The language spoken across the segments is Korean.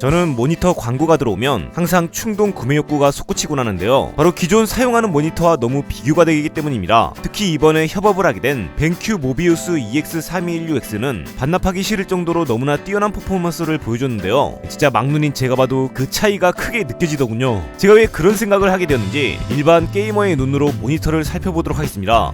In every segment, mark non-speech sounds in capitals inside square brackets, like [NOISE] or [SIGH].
저는 모니터 광고가 들어오면 항상 충동 구매 욕구가 솟구치곤 하는데요. 바로 기존 사용하는 모니터와 너무 비교가 되기 때문입니다. 특히 이번에 협업을 하게 된 벤큐 모비우스 EX3216X는 반납하기 싫을 정도로 너무나 뛰어난 퍼포먼스를 보여줬는데요. 진짜 막눈인 제가 봐도 그 차이가 크게 느껴지더군요. 제가 왜 그런 생각을 하게 되었는지 일반 게이머의 눈으로 모니터를 살펴보도록 하겠습니다.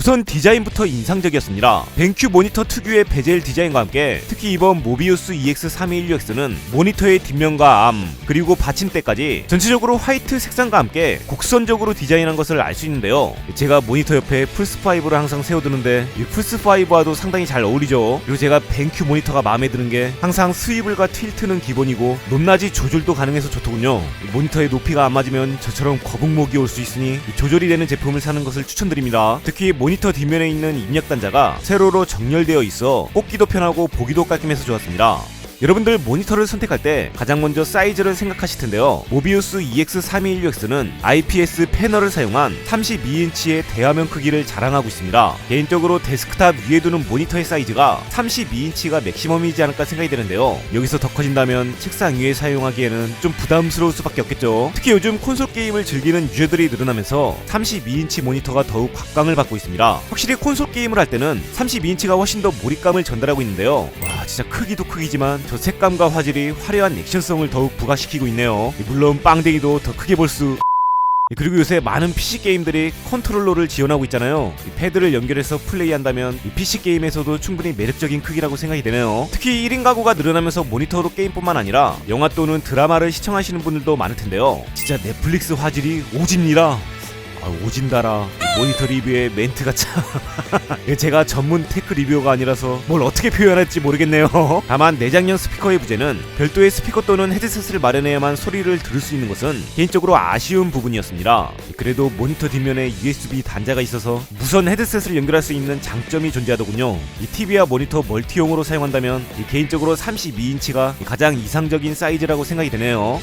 우선 디자인부터 인상적이었습니다. 벤큐 모니터 특유의 베젤 디자인과 함께 특히 이번 모비우스 EX3216X는 모니터의 뒷면과 암 그리고 받침대까지 전체적으로 화이트 색상과 함께 곡선적으로 디자인한 것을 알 수 있는데요. 제가 모니터 옆에 플스5를 항상 세워두는데 이 플스5와도 상당히 잘 어울리죠. 그리고 제가 벤큐 모니터가 마음에 드는 게 항상 스위블과 틸트는 기본이고 높낮이 조절도 가능해서 좋더군요. 이 모니터의 높이가 안 맞으면 저처럼 거북목이 올 수 있으니 이 조절이 되는 제품을 사는 것을 추천드립니다. 특히 모니터 뒷면에 있는 입력 단자가 세로로 정렬되어 있어 꽂기도 편하고 보기도 깔끔해서 좋았습니다. 여러분들 모니터를 선택할 때 가장 먼저 사이즈를 생각하실 텐데요. 모비우스 EX3216X는 IPS 패널을 사용한 32인치의 대화면 크기를 자랑하고 있습니다. 개인적으로 데스크탑 위에 두는 모니터의 사이즈가 32인치가 맥시멈이지 않을까 생각이 되는데요. 여기서 더 커진다면 책상 위에 사용하기에는 좀 부담스러울 수밖에 없겠죠. 특히 요즘 콘솔 게임을 즐기는 유저들이 늘어나면서 32인치 모니터가 더욱 각광을 받고 있습니다. 확실히 콘솔 게임을 할 때는 32인치가 훨씬 더 몰입감을 전달하고 있는데요. 와 진짜 크기도 크기지만 저 색감과 화질이 화려한 액션성을 더욱 부각시키고 있네요. 물론 빵댕이도 더 크게 볼 수. 그리고 요새 많은 PC 게임들이 컨트롤러를 지원하고 있잖아요. 이 패드를 연결해서 플레이한다면 이 PC 게임에서도 충분히 매력적인 크기라고 생각이 되네요. 특히 1인 가구가 늘어나면서 모니터로 게임뿐만 아니라 영화 또는 드라마를 시청하시는 분들도 많을 텐데요. 진짜 넷플릭스 화질이 오집니다. 아, 오진다라. 모니터 리뷰의 멘트가 참. 예, [LAUGHS] 제가 전문 테크 리뷰어가 아니라서 뭘 어떻게 표현할지 모르겠네요. [LAUGHS] 다만 내장형 스피커의 부재는 별도의 스피커 또는 헤드셋을 마련해야만 소리를 들을 수 있는 것은 개인적으로 아쉬운 부분이었습니다. 그래도 모니터 뒷면에 USB 단자가 있어서 무선 헤드셋을 연결할 수 있는 장점이 존재하더군요. 이 TV와 모니터 멀티용으로 사용한다면 이 개인적으로 32인치가 가장 이상적인 사이즈라고 생각이 되네요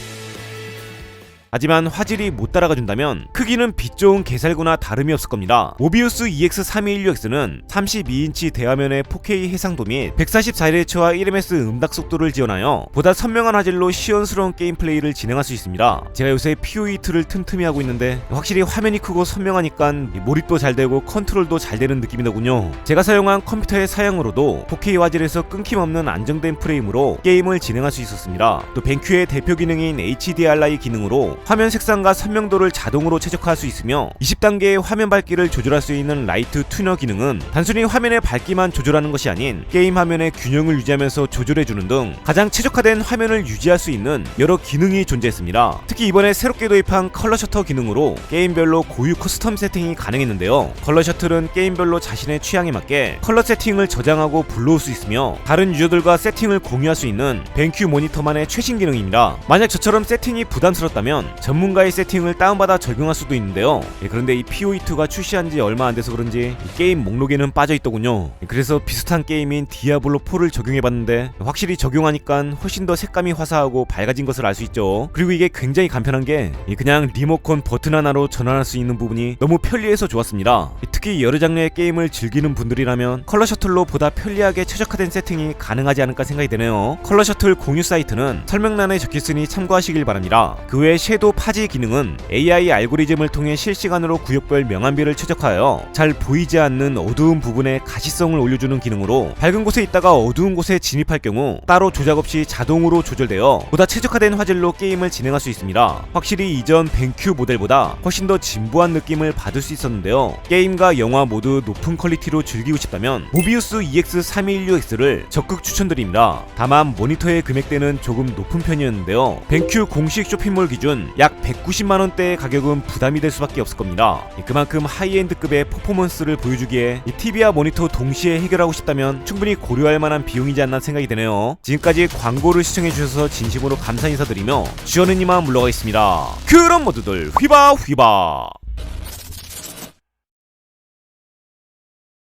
하지만 화질이 못 따라가 준다면 크기는 빛 좋은 개살구나 다름이 없을 겁니다. 모비우스 EX3216X는 32인치 대화면의 4K 해상도 및 144Hz와 1ms 음닥 속도를 지원하여 보다 선명한 화질로 시원스러운 게임 플레이를 진행할 수 있습니다. 제가 요새 POE2를 틈틈이 하고 있는데 확실히 화면이 크고 선명하니까 몰입도 잘 되고 컨트롤도 잘 되는 느낌이더군요. 제가 사용한 컴퓨터의 사양으로도 4K 화질에서 끊김없는 안정된 프레임으로 게임을 진행할 수 있었습니다. 또 벤큐의 대표 기능인 HDRI 기능으로 화면 색상과 선명도를 자동으로 최적화할 수 있으며 20단계의 화면 밝기를 조절할 수 있는 라이트 튜너 기능은 단순히 화면의 밝기만 조절하는 것이 아닌 게임 화면의 균형을 유지하면서 조절해주는 등 가장 최적화된 화면을 유지할 수 있는 여러 기능이 존재했습니다. 특히 이번에 새롭게 도입한 컬러 셔터 기능으로 게임별로 고유 커스텀 세팅이 가능했는데요. 컬러 셔틀은 게임별로 자신의 취향에 맞게 컬러 세팅을 저장하고 불러올 수 있으며 다른 유저들과 세팅을 공유할 수 있는 벤큐 모니터만의 최신 기능입니다. 만약 저처럼 세팅이 부담스럽다면 전문가의 세팅을 다운받아 적용할 수도 있는데요. 예, 그런데 이 POE2가 출시한 지 얼마 안 돼서 그런지 이 게임 목록에는 빠져 있더군요. 예, 그래서 비슷한 게임인 디아블로 4를 적용해봤는데 확실히 적용하니까 훨씬 더 색감이 화사하고 밝아진 것을 알 수 있죠. 그리고 이게 굉장히 간편한 게 예, 그냥 리모컨 버튼 하나로 전환할 수 있는 부분이 너무 편리해서 좋았습니다. 예, 특히 여러 장르의 게임을 즐기는 분들이라면 컬러 셔틀로 보다 편리하게 최적화된 세팅이 가능하지 않을까 생각이 되네요. 컬러 셔틀 공유 사이트는 설명란에 적혀있으니 참고하시길 바랍니다. 그 외에 섀도우 파지 기능은 AI 알고리즘을 통해 실시간으로 구역별 명암비를 최적화하여 잘 보이지 않는 어두운 부분에 가시성을 올려주는 기능으로 밝은 곳에 있다가 어두운 곳에 진입할 경우 따로 조작 없이 자동으로 조절되어 보다 최적화된 화질로 게임을 진행할 수 있습니다. 확실히 이전 벤큐 모델보다 훨씬 더 진부한 느낌을 받을 수 있었는데요. 게임과 영화 모두 높은 퀄리티로 즐기고 싶다면 모비우스 EX3216X를 적극 추천드립니다. 다만 모니터의 금액대는 조금 높은 편이었는데요. 벤큐 공식 쇼핑몰 기준 약 190만원대의 가격은 부담이 될 수밖에 없을 겁니다. 그만큼 하이엔드급의 퍼포먼스를 보여주기에 이 TV와 모니터 동시에 해결하고 싶다면 충분히 고려할 만한 비용이지 않나 생각이 되네요. 지금까지 광고를 시청해주셔서 진심으로 감사 인사드리며 지원은 이만 물러가겠습니다. 그럼 모두들 휘바 휘바